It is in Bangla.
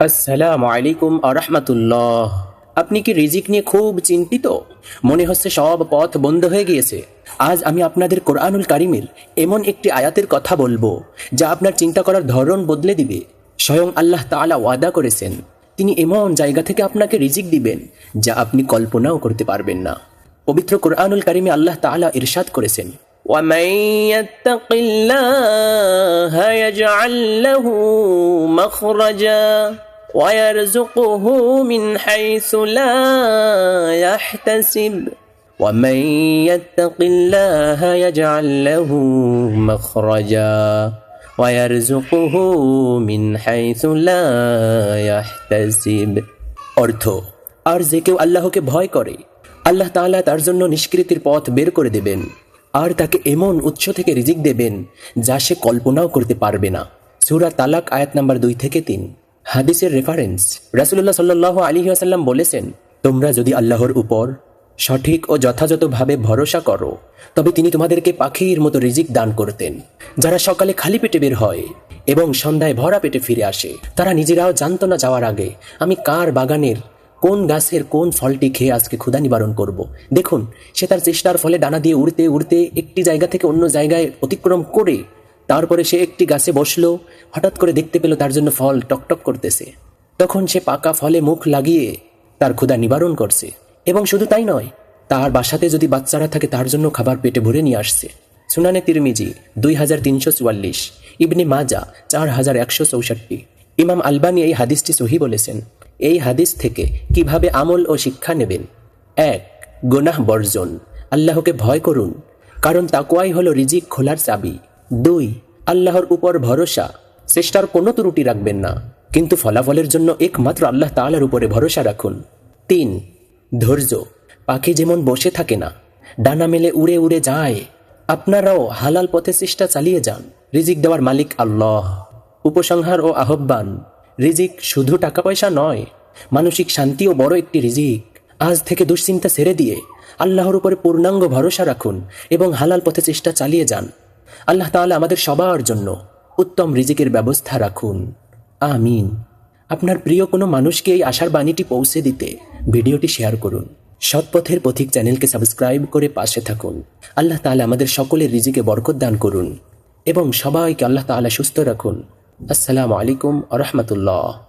আসসালামু আলাইকুম আরহামাতুল্লাহ আপনি কি রিজিক নিয়ে খুব চিন্তিত মনে হচ্ছে সব পথ বন্ধ হয়ে গিয়েছে আজ আমি আপনাদের কোরআনুল কারিমের এমন একটি আয়াতের কথা বলবো যা আপনার চিন্তা করার ধরন বদলে দিবে স্বয়ং আল্লাহ তাআলা ওয়াদা করেছেন তিনি এমন জায়গা থেকে আপনাকে রিজিক দিবেন যা আপনি কল্পনাও করতে পারবেন না পবিত্র কোরআনুল কারিমে আল্লাহ তাআলা ইরশাদ করেছেন ومن يتق الله يجعل له مخرجا ويرزقه من حيث لا يحتسب ومن يتق الله يجعل له مخرجا ويرزقه من حيث لا يحتسب অর্থ আর যে কেউ আল্লাহকে ভয় করে আল্লাহ তাআলা তার জন্য নিষ্কৃতির পথ বের করে দেবেন আর তাকে এমন উৎস থেকে রিজিক দেবেন যা সে কল্পনাও করতে পারবে না সুরা তালাক আয়াত নাম্বার দুই থেকে তিন হাদিসের রেফারেন্স রাসুল্লাহ সাল্লাহ আলী আসাল্লাম বলেছেন, তোমরা যদি আল্লাহর উপর সঠিক ও যথাযথভাবে ভরসা করো, তবে তিনি তোমাদেরকে পাখির মতো রিজিক দান করতেন যারা সকালে খালি পেটে বের হয় এবং সন্ধ্যায় ভরা পেটে ফিরে আসে, তারা নিজেরাও জানত না যাওয়ার আগে, আমি কার বাগানের কোন গাছের কোন ফলটি খেয়ে আজকে ক্ষুধা নিবারণ করব। দেখুন, সে তার চেষ্টার ফলে ডানা দিয়ে উড়তে উড়তে একটি জায়গা থেকে অন্য জায়গায় অতিক্রম করে, তারপরে সে একটি গাছে বসল হঠাৎ করে দেখতে পেল তার জন্য ফল টকটক করতেছে। তখন সে পাকা ফলে মুখ লাগিয়ে তার ক্ষুধা নিবারণ করছে। এবং শুধু তাই নয়, তার বাসাতে যদি বাচ্চারা থাকে তার জন্য খাবার পেটে ভরে নিয়ে আসছে। সুনানে তিরমিজি, দুই হাজার তিনশো চুয়াল্লিশ, ইবনে মাজা, চার হাজার একশো চৌষট্টি। ইমাম আলবানি এই হাদিসটি সহি বলেছেন, এই হাদিস থেকে কীভাবে আমল ও শিক্ষা নেবেন? এক, গুনাহ বর্জন। আল্লাহকে ভয় করুন, কারণ তাকুয়াই হলো রিজিক খোলার চাবি। দুই, আল্লাহর উপর ভরসা। চেষ্টার কোনো ত্রুটি রাখবেন না। কিন্তু ফলাফলের জন্য একমাত্র আল্লাহ তাআলার উপরে ভরসা রাখুন। তিন, ধৈর্য। পাখি যেমন বসে থাকে না, ডানা মেলে উড়ে উড়ে যায়। আপনারাও হালাল পথে চেষ্টা চালিয়ে যান। রিজিক দেওয়ার মালিক আল্লাহ। উপসংহার ও আহ্বান। রিজিক শুধু টাকা পয়সা নয়, মানসিক শান্তিও বড় একটি রিজিক। আজ থেকে দুশ্চিন্তা ছেড়ে দিয়ে আল্লাহর উপরে পূর্ণাঙ্গ ভরসা রাখুন এবং হালাল পথে চেষ্টা চালিয়ে যান। আল্লাহ তাআলা আমাদের সবার জন্য উত্তম রিজিকের ব্যবস্থা রাখুন। আমিন। আপনার প্রিয় কোনো মানুষকে এই আশার বাণীটি পৌঁছে দিতে ভিডিওটি শেয়ার করুন। সৎপথের পথিক চ্যানেলকে সাবস্ক্রাইব করে পাশে থাকুন। আল্লাহ তাআলা আমাদের সকলের রিজিকে বরকত দান করুন এবং সবাইকে আল্লাহ তাআলা সুস্থ রাখুন। আসসালামু আলাইকুম আ রহমতুল্লাহ।